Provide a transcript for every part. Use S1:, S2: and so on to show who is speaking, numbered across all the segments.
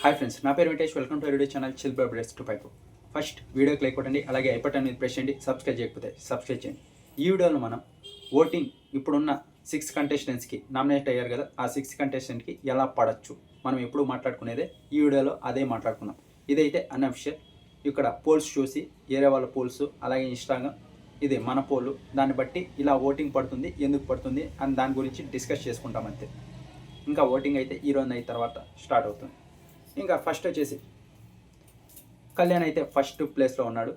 S1: Hi friends నా పేరు Venkatesh. Welcome to video channel chill బ్రెస్ టు పైపు ఫస్ట్ వీడియోకి లైక్ కొట్టండి. అలాగే ఐపట్ అనేది ప్రెస్ చేయండి. సబ్స్క్రైబ్ చేయకపోతే సబ్స్క్రైబ్ చేయండి. ఈ వీడియోలో మనం ఓటింగ్ ఇప్పుడున్న సిక్స్ కంటెస్టెంట్స్కి నామినేట్ అయ్యారు కదా ఆ సిక్స్ కంటెస్టెంట్కి ఎలా పడచ్చు? మనం ఎప్పుడు మాట్లాడుకునేదే ఈ వీడియోలో అదే మాట్లాడుకున్నాం ఇదైతే అన్అఫిషియల్ ఇక్కడ పోల్స్ చూసి ఏరే వాళ్ళ పోల్స్ అలాగే ఇన్స్టాగ్రామ్ ఇది మన పోలు దాన్ని బట్టి ఇలా ఓటింగ్ పడుతుంది ఎందుకు పడుతుంది అని దాని గురించి డిస్కస్ చేసుకుంటాం అంతే. ఇంకా ఓటింగ్ అయితే ఈ రోజు అయిన తర్వాత స్టార్ట్ అవుతుంది. ఇంకా ఫస్ట్ వచ్చేసి కళ్యాణ్ అయితే ఫస్ట్ ప్లేస్లో ఉన్నాడు.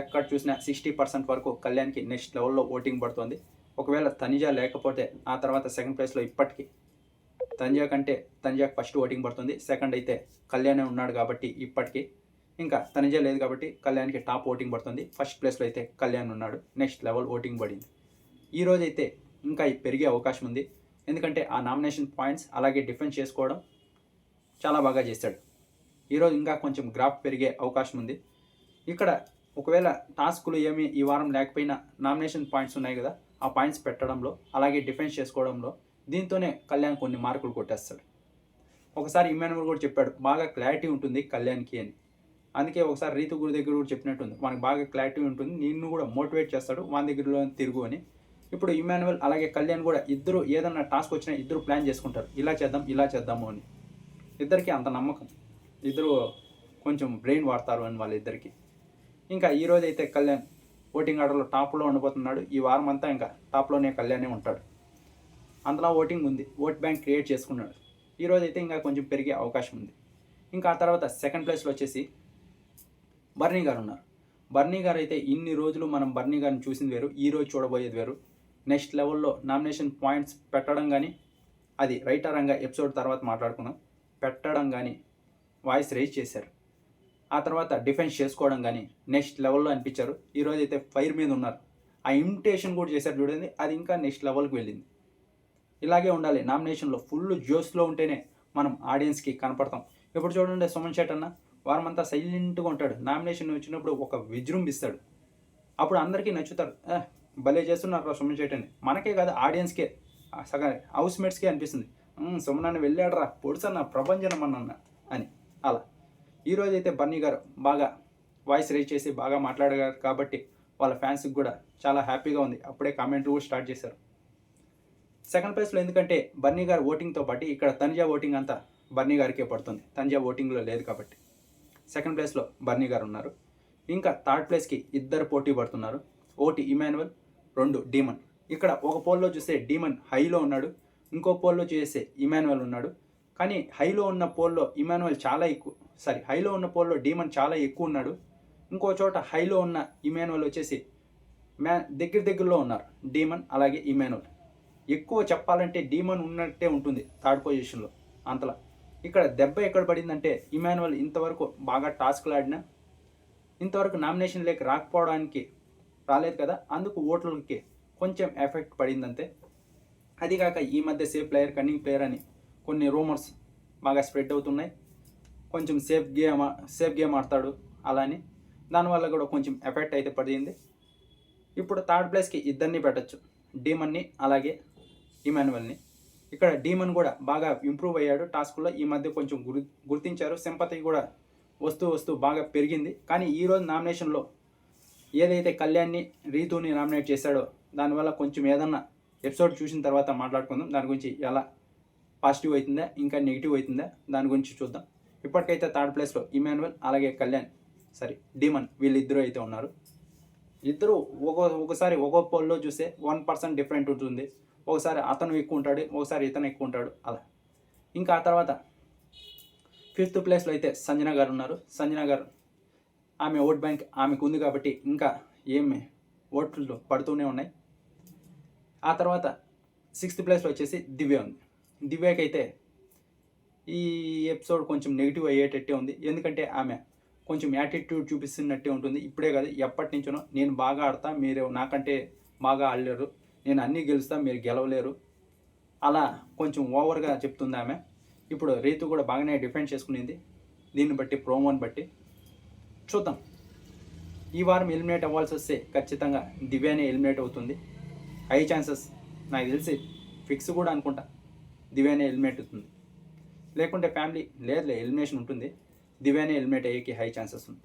S1: ఎక్కడ చూసినా సిక్స్టీ పర్సెంట్ వరకు కళ్యాణ్కి నెక్స్ట్ లెవెల్లో ఓటింగ్ పడుతుంది. ఒకవేళ తనిజ లేకపోతే ఆ తర్వాత సెకండ్ ప్లేస్లో ఇప్పటికీ తనిజా కంటే తనిజాకి ఫస్ట్ ఓటింగ్ పడుతుంది. సెకండ్ అయితే కళ్యాణే ఉన్నాడు కాబట్టి ఇప్పటికీ ఇంకా తనిజ లేదు కాబట్టి కళ్యాణ్కి టాప్ ఓటింగ్ పడుతుంది. ఫస్ట్ ప్లేస్లో అయితే కళ్యాణ్ ఉన్నాడు. నెక్స్ట్ లెవెల్ ఓటింగ్ పడింది. ఈరోజైతే అయితే ఇంకా పెరిగే అవకాశం ఉంది. ఎందుకంటే ఆ నామినేషన్ పాయింట్స్ అలాగే డిఫెన్స్ చేసుకోవడం చాలా బాగా చేశాడు. ఈరోజు ఇంకా కొంచెం గ్రాఫ్ పెరిగే అవకాశం ఉంది. ఇక్కడ ఒకవేళ టాస్కులు ఏమి ఈ వారం లేకపోయినా నామినేషన్ పాయింట్స్ ఉన్నాయి కదా ఆ పాయింట్స్ పెట్టడంలో అలాగే డిఫెన్స్ చేసుకోవడంలో దీంతోనే కళ్యాణ్ కొన్ని మార్కులు కొట్టేస్తాడు. ఒకసారి ఇమానువల్ కూడా చెప్పాడు బాగా క్లారిటీ ఉంటుంది కళ్యాణ్కి అని. అందుకే ఒకసారి రీతు గురి దగ్గర కూడా చెప్పినట్టుంది మనకు బాగా క్లారిటీ ఉంటుంది నిన్ను కూడా మోటివేట్ చేస్తాడు వాని దగ్గరలో తిరుగు అని. ఇప్పుడు ఇమానువల్ అలాగే కళ్యాణ్ కూడా ఇద్దరు ఏదన్నా టాస్క్ వచ్చినా ఇద్దరు ప్లాన్ చేసుకుంటారు ఇలా చేద్దాం ఇలా చేద్దాము అని. ఇద్దరికి అంత నమ్మకం. ఇద్దరు కొంచెం బ్రెయిన్ వాడతారు అని వాళ్ళిద్దరికి. ఇంకా ఈరోజు అయితే కళ్యాణ్ ఓటింగ్ ఆర్డర్లో టాప్లో ఉండిపోతున్నాడు. ఈ వారం అంతా ఇంకా టాప్లోనే కళ్యాణే ఉంటాడు. అంతలా ఓటింగ్ ఉంది. ఓట్ బ్యాంక్ క్రియేట్ చేసుకున్నాడు. ఈరోజు అయితే ఇంకా కొంచెం పెరిగే అవకాశం ఉంది. ఇంకా ఆ తర్వాత సెకండ్ ప్లేస్లో వచ్చేసి బర్నీ గారు ఉన్నారు. బర్నీ గారు అయితే ఇన్ని రోజులు మనం బర్నీ గారిని చూసింది వేరు. ఈ రోజు చూడబోయేది వేరు. నెక్స్ట్ లెవెల్లో నామినేషన్ పాయింట్స్ పెట్టడం కానీ అది రైటర్ రంగా ఎపిసోడ్ తర్వాత మాట్లాడుకుందాం. పెట్టడం కానీ వాయిస్ రేజ్ చేశారు. ఆ తర్వాత డిఫెన్స్ చేసుకోవడం కానీ నెక్స్ట్ లెవెల్లో అనిపించారు. ఈరోజు అయితే ఫైర్ మీద ఉన్నారు. ఆ ఇమిటేషన్ కూడా చేశారు చూడండి అది ఇంకా నెక్స్ట్ లెవెల్కి వెళ్ళింది. ఇలాగే ఉండాలి. నామినేషన్లో ఫుల్ జోస్లో ఉంటేనే మనం ఆడియన్స్కి కనపడతాం. ఇప్పుడు చూడండి సుమన్ శెట్ అన్న వారమంతా సైలెంట్గా ఉంటాడు. నామినేషన్ వచ్చినప్పుడు ఒక విజృంభిస్తాడు. అప్పుడు అందరికీ నచ్చుతారు. భలే చేస్తున్నారు సుమన్ శెట్ అని. మనకే కాదు ఆడియన్స్కే సగం హౌస్ మేట్స్కే అనిపిస్తుంది. సుమనాన్ని వెళ్ళాడరా పొడుసన్న ప్రభంజనం అని. అలా. ఈరోజు అయితే బన్నీ గారు బాగా వాయిస్ రేజ్ చేసి బాగా మాట్లాడారు కాబట్టి వాళ్ళ ఫ్యాన్స్కి కూడా చాలా హ్యాపీగా ఉంది. అప్పుడే కామెంట్లు కూడా స్టార్ట్ చేశారు. సెకండ్ ప్లేస్లో ఎందుకంటే బన్నీ గారు ఓటింగ్తో పాటు ఇక్కడ తనిజా ఓటింగ్ అంతా బన్నీ గారికే పడుతుంది. తనిజా ఓటింగ్లో లేదు కాబట్టి. సెకండ్ ప్లేస్లో బన్నీ గారు ఉన్నారు. ఇంకా థర్డ్ ప్లేస్కి ఇద్దరు పోటీ పడుతున్నారు. ఒకటి ఇమాన్యువల్ రెండు డీమన్. ఇక్కడ ఒక పోల్లో చూస్తే డీమన్ హైలో ఉన్నాడు. ఇంకో పోల్లో చేసే ఇమానువల్ ఉన్నాడు. కానీ హైలో ఉన్న పోల్లో ఇమానువల్ చాలా ఎక్కువ సారీ హైలో ఉన్న పోల్లో డీమన్ చాలా ఎక్కువ ఉన్నాడు. ఇంకో చోట హైలో ఉన్న ఇమానువల్ వచ్చేసి మ్యా దగ్గర దగ్గరలో ఉన్నారు డీమన్ అలాగే ఇమానువల్ ఎక్కువ చెప్పాలంటే డీమన్ ఉన్నట్టే ఉంటుంది థర్డ్ పొజిషన్లో అంతలా. ఇక్కడ దెబ్బ ఎక్కడ పడిందంటే ఇమానువల్ ఇంతవరకు బాగా టాస్క్లు ఆడినా ఇంతవరకు నామినేషన్ లేక రాకపోవడానికి రాలేదు కదా అందుకు ఓట్లకి కొంచెం ఎఫెక్ట్ పడిందంతే. అది కాక ఈ మధ్య సేఫ్ ప్లేయర్ కన్నింగ్ ప్లేయర్ అని కొన్ని రూమర్స్ బాగా స్ప్రెడ్ అవుతున్నాయి. కొంచెం సేఫ్ గేమ్ సేఫ్ గేమ్ ఆడతాడు అలా అని. దానివల్ల కూడా కొంచెం ఎఫెక్ట్ అయితే పడింది. ఇప్పుడు థర్డ్ ప్లేస్కి ఇద్దరిని పెట్టచ్చు. డీమన్ని అలాగే ఇమానువల్ని ఇక్కడ డీమన్ కూడా బాగా ఇంప్రూవ్ అయ్యాడు. టాస్క్లో ఈ మధ్య కొంచెం గుర్ గుర్తించారు. సింపతి కూడా వస్తూ వస్తూ బాగా పెరిగింది. కానీ ఈరోజు నామినేషన్లో ఏదైతే కళ్యాణ్ని రీతుని నామినేట్ చేశాడో దానివల్ల కొంచెం ఏదన్నా ఎపిసోడ్ చూసిన తర్వాత మాట్లాడుకుందాం. దాని గురించి ఎలా పాజిటివ్ అవుతుందా ఇంకా నెగిటివ్ అవుతుందా దాని గురించి చూద్దాం. ఇప్పటికైతే థర్డ్ ప్లేస్లో ఇమాన్యువల్ అలాగే కళ్యాణ్ సారీ డీమన్ వీళ్ళిద్దరూ అయితే ఉన్నారు. ఇద్దరు ఒక్కో ఒకసారి ఒక్కో పోల్లో చూస్తే వన్ పర్సెంట్ డిఫరెంట్ ఉంటుంది. ఒకసారి అతను ఎక్కువ ఉంటాడు ఒకసారి ఇతను ఎక్కువ ఉంటాడు అలా. ఇంకా ఆ తర్వాత ఫిఫ్త్ ప్లేస్లో అయితే సంజన గారు ఉన్నారు. సంజన గారు ఆమె ఓట్ బ్యాంక్ ఆమెకు ఉంది కాబట్టి ఇంకా ఏమి ఓట్లు పడుతూనే ఉన్నాయి. ఆ తర్వాత సిక్స్త్ ప్లేస్లో వచ్చేసి దివ్య ఉంది. దివ్యకైతే ఈ ఎపిసోడ్ కొంచెం నెగిటివ్ అయ్యేటట్టే ఉంది. ఎందుకంటే ఆమె కొంచెం యాటిట్యూడ్ చూపిస్తున్నట్టే ఉంటుంది. ఇప్పుడే కాదు ఎప్పటి నుంచోనో నేను బాగా ఆడతా మీరు నాకంటే బాగా ఆడలేరు. నేను అన్నీ గెలుస్తా మీరు గెలవలేరు. అలా కొంచెం ఓవర్గా చెప్తుంది ఆమె. ఇప్పుడు రీతు కూడా బాగానే డిఫెండ్ చేసుకునింది. దీన్ని బట్టి ప్రోమోని బట్టి. చూద్దాం. ఈ వారం ఎలిమినేట్ అవ్వాల్సి వస్తే ఖచ్చితంగా దివ్యానే ఎలిమినేట్ అవుతుంది. High chances. నాకు తెలిసి ఫిక్స్ కూడా అనుకుంటా. దివ్యానే ఎలిమినేట్ అవుతుంది లేకుంటే ఫ్యామిలీ లేదు ఎలిమినేషన్ ఉంటుంది. దివ్యానే ఎలిమినేట్ అయ్యేకి హై ఛాన్సెస్ ఉంది.